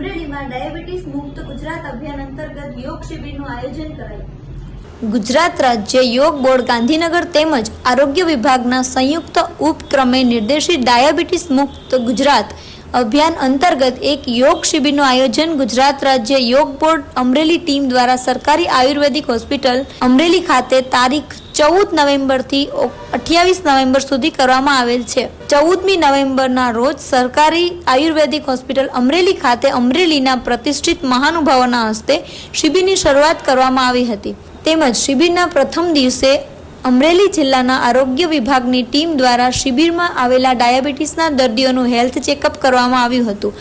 અમરેલીમાં ડાયાબિટીસ મુક્ત ગુજરાત અભિયાન અંતર્ગત યોગ શિબિરનું આયોજન કરાયું. ગુજરાત રાજ્ય યોગ બોર્ડ ગાંધીનગર તેમજ આરોગ્ય વિભાગના સંયુક્ત ઉપક્રમે નિર્દેશિત ડાયાબિટીસ મુક્ત ગુજરાત અભિયાન અંતર્ગત એક યોગ શિબિરનું આયોજન ગુજરાત રાજ્ય યોગ બોર્ડ અમરેલી ટીમ દ્વારા સરકારી આયુર્વેદિક હોસ્પિટલ અમરેલી ખાતે તારીખ ચૌદ નવેમ્બરથી અઠ્યાવીસ નવેમ્બર સુધી કરવામાં આવેલ છે. ચૌદમી નવેમ્બરના રોજ સરકારી આયુર્વેદિક હોસ્પિટલ અમરેલી ખાતે અમરેલીના પ્રતિષ્ઠિત મહાનુભાવોના હસ્તે શિબિરની શરૂઆત કરવામાં આવી હતી. તેમજ શિબિરના પ્રથમ દિવસે અમરેલી જિલ્લાના આરોગ્ય વિભાગની ટીમ દ્વારા શિબિરમાં આવેલા ડાયાબિટીસના દર્દીઓનું હેલ્થ ચેકઅપ કરવામાં આવ્યું હતું.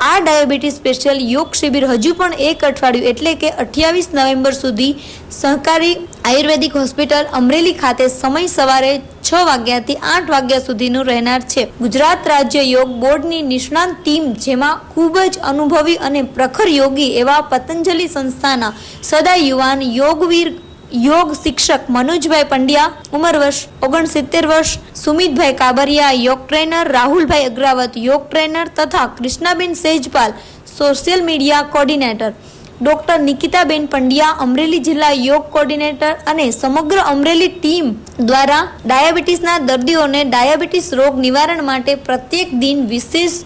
આ ડાયાબિટીસ સ્પેશિયલ યોગ શિબિર હજુ પણ એક અઠવાડિયું એટલે કે અઠ્યાવીસ નવેમ્બર સુધી સહકારી આયુર્વેદિક હોસ્પિટલ અમરેલી ખાતે સમય સવારે છ વાગ્યાથી આઠ વાગ્યા સુધીનું રહેનાર છે. ગુજરાત રાજ્ય યોગ બોર્ડની નિષ્ણાંત ટીમ જેમાં ખૂબ જ અનુભવી અને પ્રખર યોગી એવા પતંજલિ સંસ્થાના સદા યુવાન યોગવીર યોગ શિક્ષક મનોજભાઈ પંડ્યા, ઉંમર વર્ષ ઓગણસિત્તેર વર્ષ, સુમિતભાઈ કાબરિયા, યોગ ટ્રેનર, રાહુલભાઈ અગ્રાવત, યોગ ટ્રેનર તથા Krishnaben Sejpal, social media coordinator. Doctor Nikitaben Pandya, Amreli જિલ્લા યોગ કોર્ડિનેટર અને સમગ્ર અમરેલી ટીમ દ્વારા ડાયાબિટીસના દર્દીઓને ડાયાબિટીસ રોગ નિવારણ માટે પ્રત્યેક દિન વિશેષ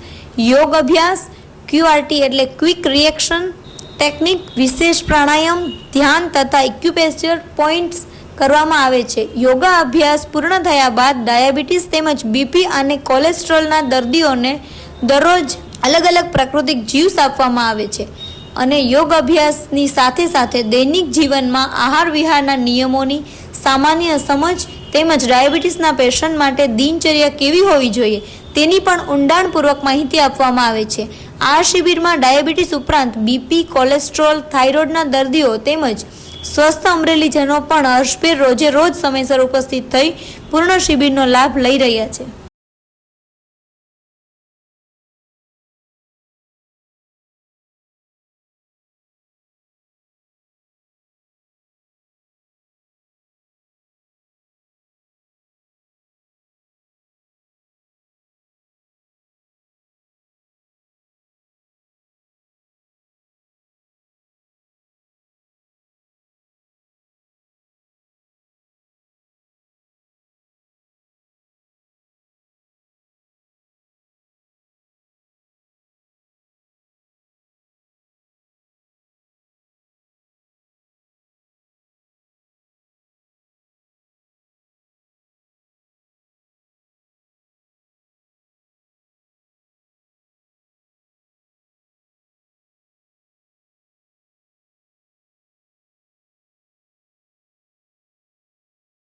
યોગ અભ્યાસ ક્યુઆરટી એટલે ક્વિક રિએક્શન ટેકનિક વિશેષ પ્રાણાયામ, ધ્યાન તથા ઇક્યુપેચર પોઈન્ટ્સ કરવામાં આવે છે. યોગા અભ્યાસ પૂર્ણ થયા બાદ ડાયાબિટીસ તેમજ બીપી અને કોલેસ્ટ્રોલના દર્દીઓને દરરોજ અલગ અલગ પ્રાકૃતિક જ્યુસ આપવામાં આવે છે અને યોગ અભ્યાસની સાથે સાથે દૈનિક જીવનમાં આહાર વિહારના નિયમોની સામાન્ય સમજ તેમજ ડાયાબિટીસના પેશન્ટ માટે દિનચર્યા કેવી હોવી જોઈએ તેની પણ ઊંડાણપૂર્વક માહિતી આપવામાં આવે છે. આ શિબિરમાં ડાયાબિટીસ ઉપરાંત બીપી, કોલેસ્ટ્રોલ, થાઇરોઇડના દર્દીઓ તેમજ સ્વસ્થ અમરેલીજનો પણ હર્ષભેર રોજે રોજ સમયસર ઉપસ્થિત થઈ પૂર્ણ શિબિરનો લાભ લઈ રહ્યા છે.